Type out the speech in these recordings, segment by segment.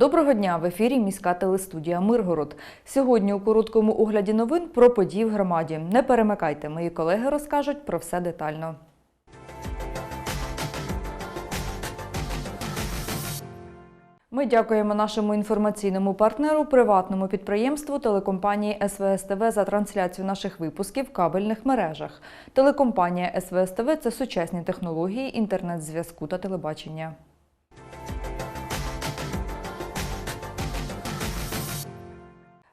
Доброго дня в ефірі міська телестудія Миргород. Сьогодні у короткому огляді новин про події в громаді. Не перемикайте, мої колеги розкажуть про все детально. Ми дякуємо нашому інформаційному партнеру, приватному підприємству телекомпанії СВС ТВ за трансляцію наших випусків в кабельних мережах. Телекомпанія СВС ТВ – це сучасні технології інтернет-зв'язку та телебачення.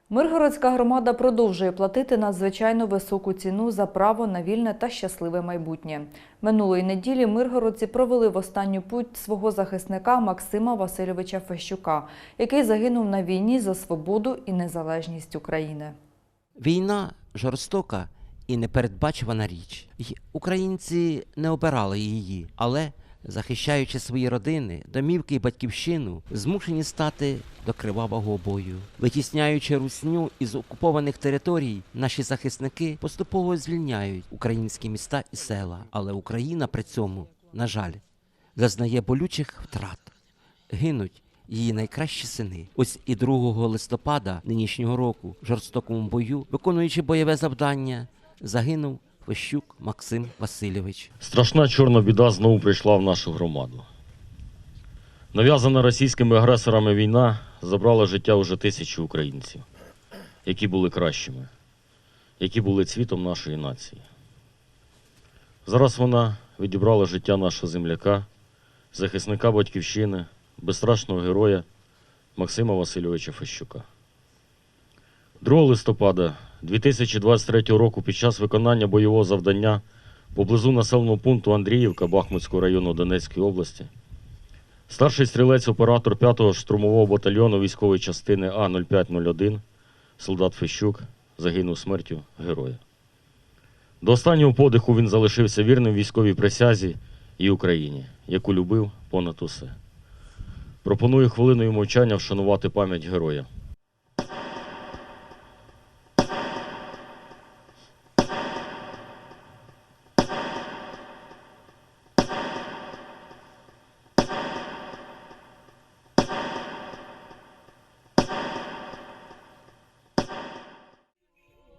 Миргородська громада продовжує платити надзвичайно високу ціну за право на вільне та щасливе майбутнє. Минулої неділі миргородці провели в останню путь свого захисника Максима Васильовича Фещука, який загинув на війні за свободу і незалежність України. Війна жорстока і непередбачувана річ. Українці не обирали її, але, захищаючи свої родини, домівки і батьківщину, змушені стати до кривавого бою. Витісняючи русню із окупованих територій, наші захисники поступово звільняють українські міста і села. Але Україна при цьому, на жаль, зазнає болючих втрат. Гинуть її найкращі сини. Ось і 2 листопада нинішнього року в жорстокому бою, виконуючи бойове завдання, загинув Фещук Максим Васильович. Страшна чорна біда знову прийшла в нашу громаду. Нав'язана російськими агресорами війна забрала життя уже тисячі українців, які були кращими, які були цвітом нашої нації. Зараз вона відібрала життя нашого земляка, захисника батьківщини, безстрашного героя Максима Васильовича Фещука. 2 листопада 2023 року під час виконання бойового завдання поблизу населеного пункту Андріївка Бахмутського району Донецької області старший стрілець-оператор 5-го штурмового батальйону військової частини А-0501 солдат Фещук загинув смертю героя. До останнього подиху він залишився вірним військовій присязі і Україні, яку любив понад усе. Пропоную хвилиною мовчання вшанувати пам'ять героя.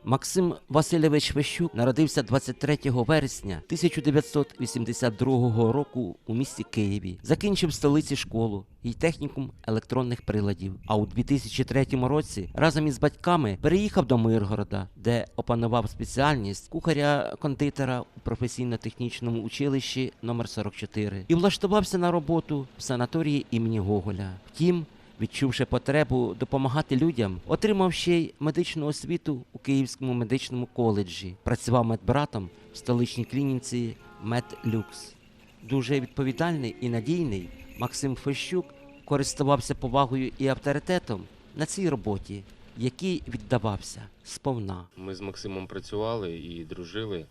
Максим Васильович Фещук народився 23 вересня 1982 року у місті Києві. Закінчив в столиці школу і технікум електронних приладів. А у 2003 році разом із батьками переїхав до Миргорода, де опанував спеціальність кухаря-кондитера у професійно-технічному училищі номер 44 і влаштувався на роботу в санаторії імені Гоголя. Втім, Відчувши потребу допомагати людям, отримав ще й медичну освіту у Київському медичному коледжі. Працював медбратом в столичній клініці Медлюкс. Дуже відповідальний і надійний Максим Фещук користувався повагою і авторитетом на цій роботі, якій віддавався сповна. Ми з Максимом працювали і дружили,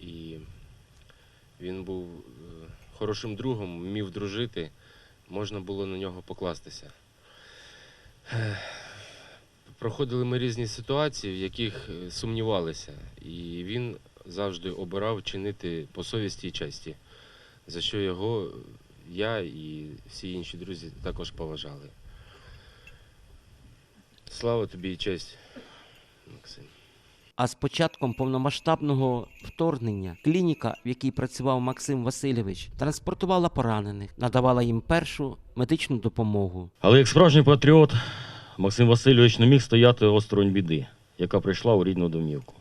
і він був е, хорошим другом, вмів дружити, можна було на нього покластися. Проходили ми різні ситуації, в яких е, сумнівалися, і він завжди обирав чинити по совісті і честі, за що його я і всі інші друзі також поважали. Слава тобі і честь, Максим. А з початком повномасштабного вторгнення клініка, в якій працював Максим Васильович, транспортувала поранених, надавала їм першу медичну допомогу. Але як справжній патріот, Максим Васильович не міг стояти осторонь біди, яка прийшла у рідну домівку.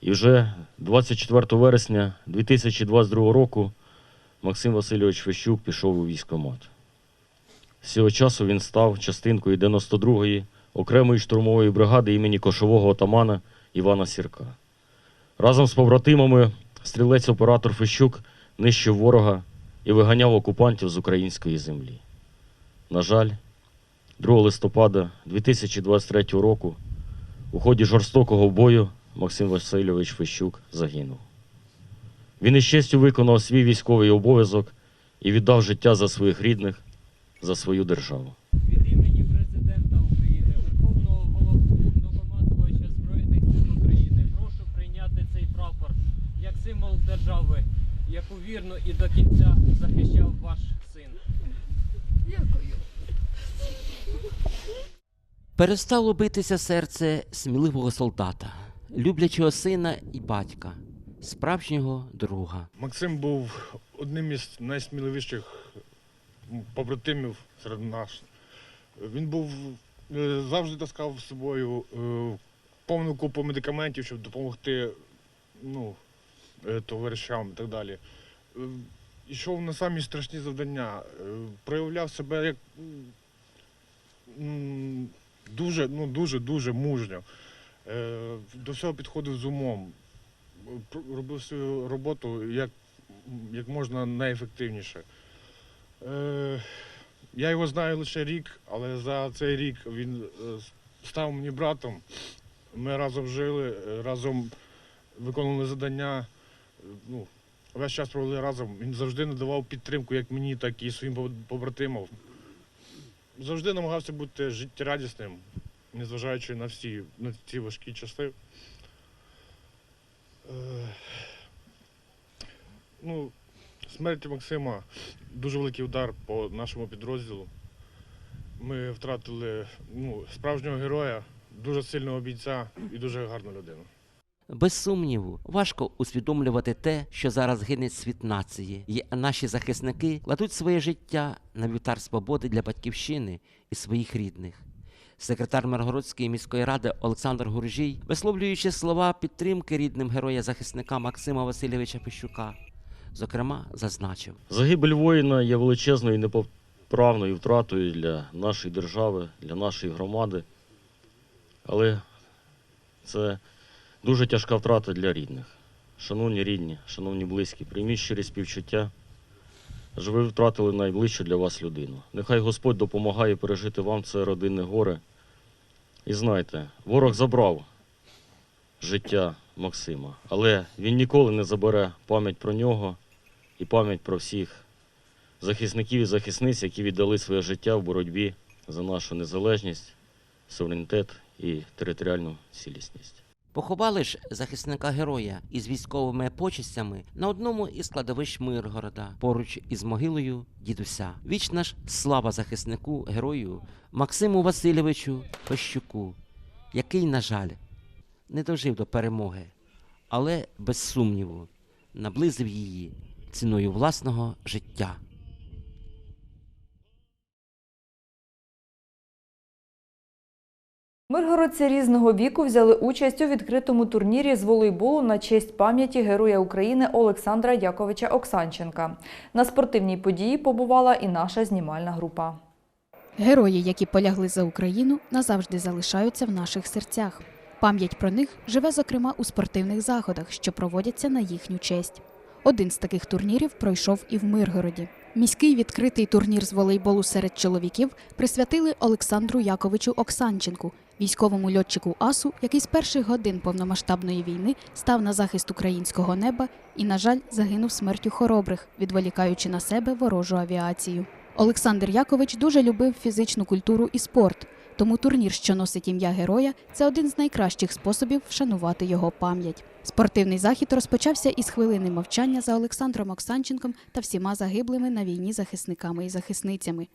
І вже 24 вересня 2022 року Максим Васильович Фещук пішов у військкомат. З цього часу він став частинкою 92-ї окремої штурмової бригади імені кошового отамана Івана Сірка. Разом з побратимами стрілець-оператор Фещук нищив ворога і виганяв окупантів з української землі. На жаль, 2 листопада 2023 року у ході жорстокого бою Максим Васильович Фещук загинув. Він із честю виконав свій військовий обов'язок і віддав життя за своїх рідних, за свою державу. Від імені президента України, Верховного Головнокомандувача Збройних сил України, прошу прийняти цей прапор як символ держави, яку вірно і до кінця захищав ваш син. Дякую. Перестало битися серце сміливого солдата, люблячого сина і батька, справжнього друга. Максим був одним із найсміливіших побратимів серед нас. Він був е, завжди таскав з собою е, повну купу медикаментів, щоб допомогти ну, е, товаришам і так далі. Е, Йшов на самі страшні завдання, е, проявляв себе як дуже, ну, дуже, дуже мужньо. Е, До всього підходив з умом робив свою роботу як, як можна найефективніше. Я його знаю лише рік, але за цей рік він став мені братом. Ми разом жили, разом виконували завдання. Ну, весь час провели разом. Він завжди надавав підтримку як мені, так і своїм побратимам. Завжди намагався бути життєрадісним, незважаючи на всі на ці важкі часи. Е, Ну, смерть Максима дуже великий удар по нашому підрозділу. Ми втратили ну, справжнього героя, дуже сильного бійця і дуже гарну людину. Без сумніву, важко усвідомлювати те, що зараз гине світ нації, і наші захисники кладуть своє життя на вівтар свободи для батьківщини і своїх рідних. Секретар Миргородської міської ради Олександр Гуржій, висловлюючи слова підтримки рідним героя захисника Максима Васильовича Пищука, зокрема, зазначив. Загибель воїна є величезною і непоправною втратою для нашої держави, для нашої громади. Але це дуже тяжка втрата для рідних. Шановні рідні, шановні близькі, прийміть щирі співчуття. Адже ви втратили найближчу для вас людину. Нехай Господь допомагає пережити вам це родинне горе. І знайте, ворог забрав життя Максима, але він ніколи не забере пам'ять про нього і пам'ять про всіх захисників і захисниць, які віддали своє життя в боротьбі за нашу незалежність, суверенітет і територіальну цілісність. Поховали ж захисника героя із військовими почестями на одному із складовищ Миргорода, поруч із могилою дідуся. Вічна ж слава захиснику герою Максиму Васильовичу Пещуку, який, на жаль, не дожив до перемоги, але без сумніву наблизив її ціною власного життя. Миргородці різного віку взяли участь у відкритому турнірі з волейболу на честь пам'яті Героя України Олександра Яковича Оксанченка. На спортивній події побувала і наша знімальна група. Герої, які полягли за Україну, назавжди залишаються в наших серцях. Пам'ять про них живе, зокрема, у спортивних заходах, що проводяться на їхню честь. Один з таких турнірів пройшов і в Миргороді. Міський відкритий турнір з волейболу серед чоловіків присвятили Олександру Яковичу Оксанченку, військовому льотчику АСУ, який з перших годин повномасштабної війни став на захист українського неба і, на жаль, загинув смертю хоробрих, відволікаючи на себе ворожу авіацію. Олександр Якович дуже любив фізичну культуру і спорт, тому турнір, що носить ім'я героя, це один з найкращих способів вшанувати його пам'ять. Спортивний захід розпочався із хвилини мовчання за Олександром Оксанченком та всіма загиблими на війні захисниками і захисницями.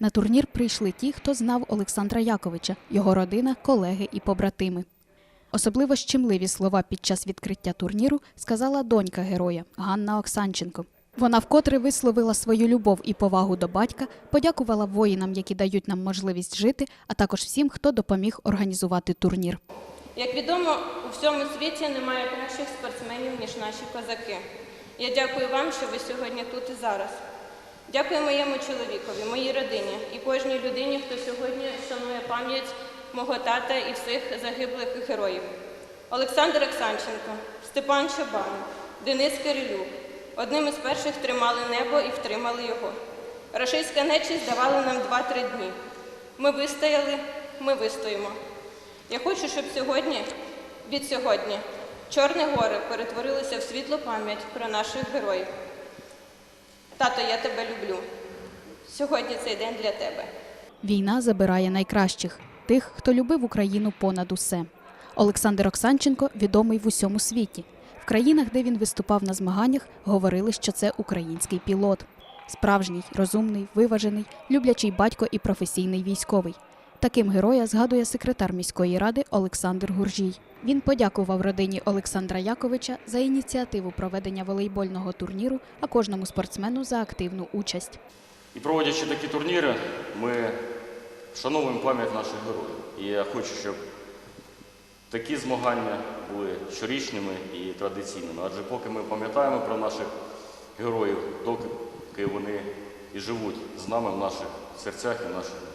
На турнір прийшли ті, хто знав Олександра Яковича, його родина, колеги і побратими. Особливо щемливі слова під час відкриття турніру сказала донька героя Ганна Оксанченко. Вона вкотре висловила свою любов і повагу до батька, подякувала воїнам, які дають нам можливість жити, а також всім, хто допоміг організувати турнір. Як відомо, у всьому світі немає кращих спортсменів, ніж наші козаки. Я дякую вам, що ви сьогодні тут і зараз. Дякую моєму чоловікові, моїй родині і кожній людині, хто сьогодні шанує пам'ять мого тата і всіх загиблих героїв. Олександр Оксанченко, Степан Чабан, Денис Кирилюк. Одним із перших тримали небо і втримали його. Рашистська нечість давала нам 2-3 дні. Ми вистояли, ми вистоїмо. Я хочу, щоб сьогодні, від сьогодні, Чорне горе перетворилося в світлу пам'ять про наших героїв. Тато, я тебе люблю. Сьогодні цей день для тебе. Війна забирає найкращих тих, хто любив Україну понад усе. Олександр Оксанченко відомий в усьому світі. В країнах, де він виступав на змаганнях, говорили, що це український пілот. Справжній, розумний, виважений, люблячий батько і професійний військовий. Таким героя згадує секретар міської ради Олександр Гуржій. Він подякував родині Олександра Яковича за ініціативу проведення волейбольного турніру, а кожному спортсмену за активну участь. І проводячи такі турніри, ми вшановуємо пам'ять наших героїв. І я хочу, щоб такі змагання були щорічними і традиційними. Адже поки ми пам'ятаємо про наших героїв, доки вони і живуть з нами в наших серцях і в наших.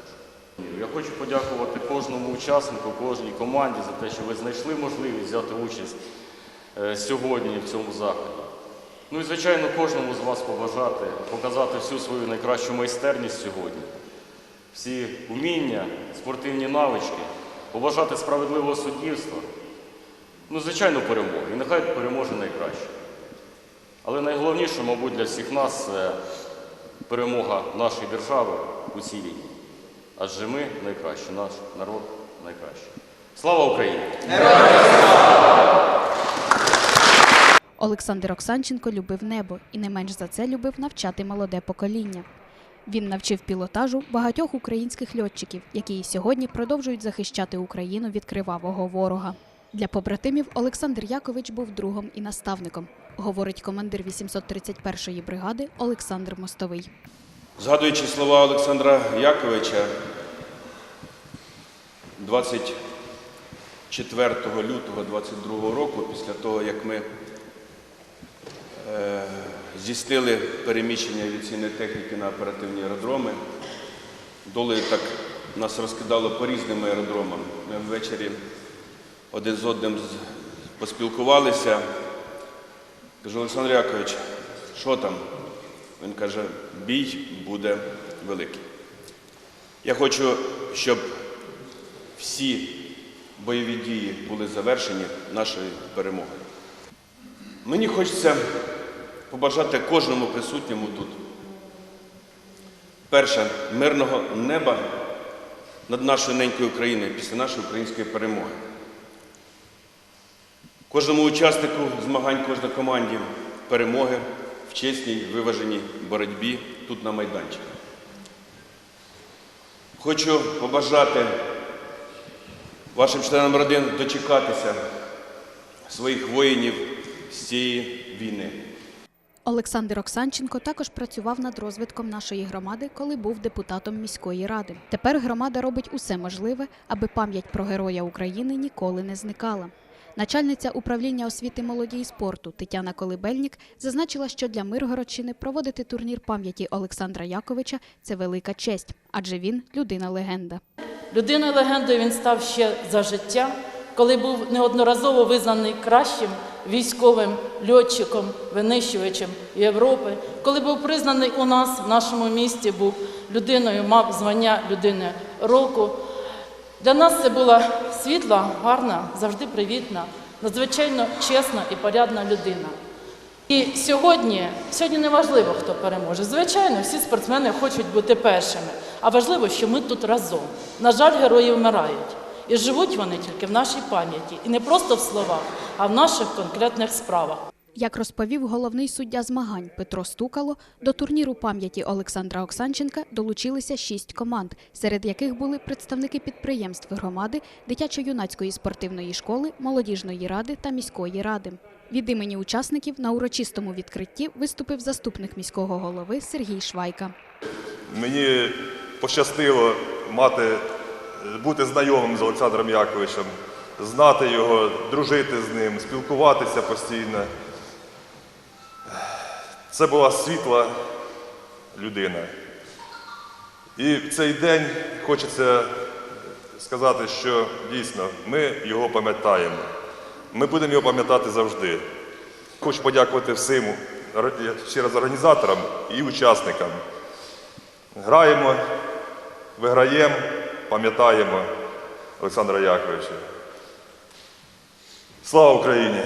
Я хочу подякувати кожному учаснику, кожній команді за те, що ви знайшли можливість взяти участь е, сьогодні в цьому заході. Ну і звичайно, кожному з вас побажати, показати всю свою найкращу майстерність сьогодні, всі уміння, спортивні навички, побажати справедливого суддівства. Ну, звичайно, перемоги. І нехай переможе найкраще. Але найголовніше, мабуть, для всіх нас це перемога нашої держави у цій війні. Адже ми найкращі, наш народ найкращий. Слава Україні! Олександр Оксанченко любив небо і не менш за це любив навчати молоде покоління. Він навчив пілотажу багатьох українських льотчиків, які і сьогодні продовжують захищати Україну від кривавого ворога. Для побратимів Олександр Якович був другом і наставником, говорить командир 831-ї бригади Олександр Мостовий. Згадуючи слова Олександра Яковича, 24 лютого 22 року, після того, як ми е, здійснили переміщення авіаційної техніки на оперативні аеродроми, долею так нас розкидало по різним аеродромам. Ми ввечері один з одним поспілкувалися. Кажу, Олександр Якович, що там? Він каже, бій буде великий. Я хочу, щоб всі бойові дії були завершені нашою перемогою. Мені хочеться побажати кожному присутньому тут. Перше, мирного неба над нашою ненькою Україною після нашої української перемоги. Кожному учаснику змагань, кожній команді перемоги чесній, виваженій боротьбі тут на майданчику. Хочу побажати вашим членам родин дочекатися своїх воїнів з цієї війни. Олександр Оксанченко також працював над розвитком нашої громади, коли був депутатом міської ради. Тепер громада робить усе можливе, аби пам'ять про героя України ніколи не зникала. Начальниця управління освіти молоді і спорту Тетяна Колибельнік зазначила, що для Миргородщини проводити турнір пам'яті Олександра Яковича це велика честь, адже він людина легенда. Людиною легендою він став ще за життя, коли був неодноразово визнаний кращим військовим льотчиком, винищувачем Європи, коли був признаний у нас в нашому місті, був людиною, мав звання людини року. Для нас це була світла, гарна, завжди привітна, надзвичайно чесна і порядна людина. І сьогодні, сьогодні не важливо, хто переможе. Звичайно, всі спортсмени хочуть бути першими. А важливо, що ми тут разом. На жаль, герої вмирають. І живуть вони тільки в нашій пам'яті. І не просто в словах, а в наших конкретних справах. Як розповів головний суддя змагань Петро Стукало, до турніру пам'яті Олександра Оксанченка долучилися шість команд, серед яких були представники підприємств громади, дитячо-юнацької спортивної школи, молодіжної ради та міської ради. Від імені учасників на урочистому відкритті виступив заступник міського голови Сергій Швайка. Мені пощастило мати, бути знайомим з Олександром Яковичем, знати його, дружити з ним, спілкуватися постійно. Це була світла людина. І в цей день хочеться сказати, що дійсно ми його пам'ятаємо. Ми будемо його пам'ятати завжди. Хочу подякувати всім ще раз організаторам і учасникам. Граємо, виграємо, пам'ятаємо Олександра Яковича. Слава Україні!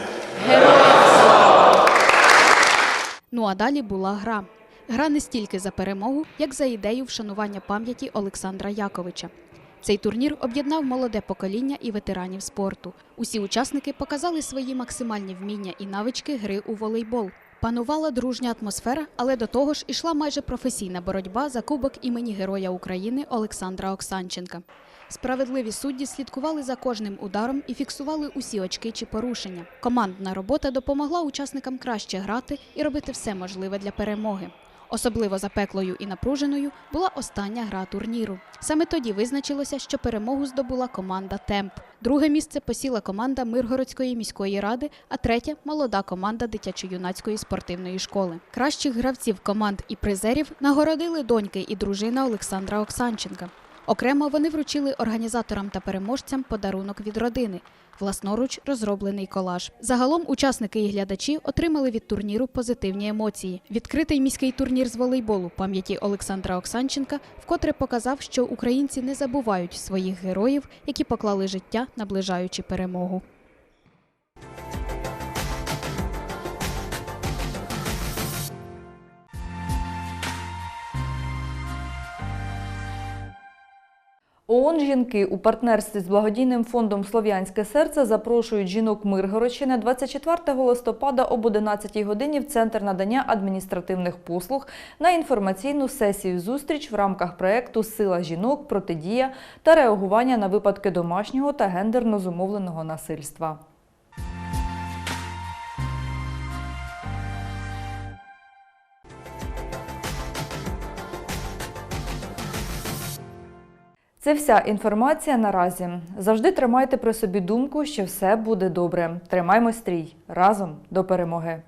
Ну а далі була гра. Гра не стільки за перемогу, як за ідею вшанування пам'яті Олександра Яковича. Цей турнір об'єднав молоде покоління і ветеранів спорту. Усі учасники показали свої максимальні вміння і навички гри у волейбол. Панувала дружня атмосфера, але до того ж ішла майже професійна боротьба за кубок імені Героя України Олександра Оксанченка. Справедливі судді слідкували за кожним ударом і фіксували усі очки чи порушення. Командна робота допомогла учасникам краще грати і робити все можливе для перемоги. Особливо запеклою і напруженою була остання гра турніру. Саме тоді визначилося, що перемогу здобула команда Темп. Друге місце посіла команда Миргородської міської ради, а третє молода команда дитячо-юнацької спортивної школи. Кращих гравців команд і призерів нагородили доньки і дружина Олександра Оксанченка. Окремо вони вручили організаторам та переможцям подарунок від родини власноруч розроблений колаж. Загалом учасники і глядачі отримали від турніру позитивні емоції. Відкритий міський турнір з волейболу пам'яті Олександра Оксанченка вкотре показав, що українці не забувають своїх героїв, які поклали життя, наближаючи перемогу. ООН «Жінки» у партнерстві з благодійним фондом «Слов'янське серце» запрошують жінок Миргородщини 24 листопада об 11 годині в Центр надання адміністративних послуг на інформаційну сесію-зустріч в рамках проєкту «Сила жінок. Протидія та реагування на випадки домашнього та гендерно зумовленого насильства». Це вся інформація наразі. Завжди тримайте при собі думку, що все буде добре. Тримаймо стрій разом до перемоги.